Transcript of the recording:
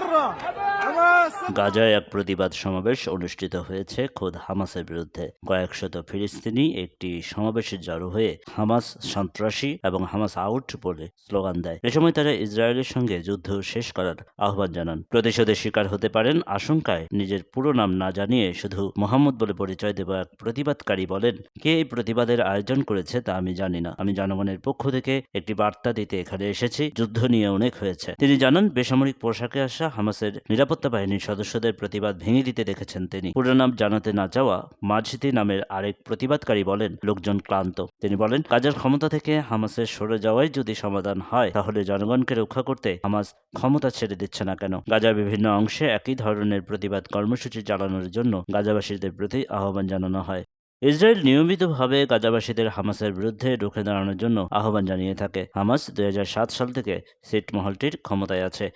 مرة أمام গাজায় এক প্রতিবাদ সমাবেশ অনুষ্ঠিত হয়েছে খোদ হামাসের বিরুদ্ধে। কয়েকশত ফিলিস্তিনি একটি সমাবেশে জড়ো হয়ে হামাস সন্ত্রাসী এবং হামাস আউট বলে স্লোগান দেয়। এ সময় তারা ইসরায়েলের সঙ্গে যুদ্ধ শেষ করার আহ্বান জানান। প্রতিশোধের শিকার হতে পারেন আশঙ্কায় নিজের পুরো নাম না জানিয়ে শুধু মোহাম্মদ বলে পরিচয় দেওয়া এক প্রতিবাদকারী বলেন, কে এই প্রতিবাদের আয়োজন করেছে তা আমি জানি না। আমি জনগণের পক্ষ থেকে একটি বার্তা দিতে এখানে এসেছি। যুদ্ধ নিয়ে অনেক হয়েছে। তিনি জানান, বেসামরিক পোশাকে আসা হামাসের নিরাপত্তা বাহিনীর সদস্যদের প্রতিবাদ ভেঙে দিতে দেখেছেন তিনি। পুরো নাম জানাতে না চাওয়া মাঝিতি নামের আরেক প্রতিবাদকারী বলেন, লোকজন ক্লান্ত। তিনি বলেন, কাজের ক্ষমতা থেকে হামাসের সরে যাওয়াই যদি সমাধান হয়, তাহলে জনগণকে রক্ষা করতে হামাস ক্ষমতা ছেড়ে দিচ্ছে না কেন? গাজার বিভিন্ন অংশে একই ধরনের প্রতিবাদ কর্মসূচি চালানোর জন্য গাজাবাসীদের প্রতি আহ্বান জানানো হয়। ইসরায়েল নিয়মিতভাবে গাজাবাসীদের হামাসের বিরুদ্ধে রুখে দাঁড়ানোর জন্য আহ্বান জানিয়ে থাকে। হামাস দুই হাজার সাত সাল থেকে সিট মহলটির ক্ষমতায় আছে।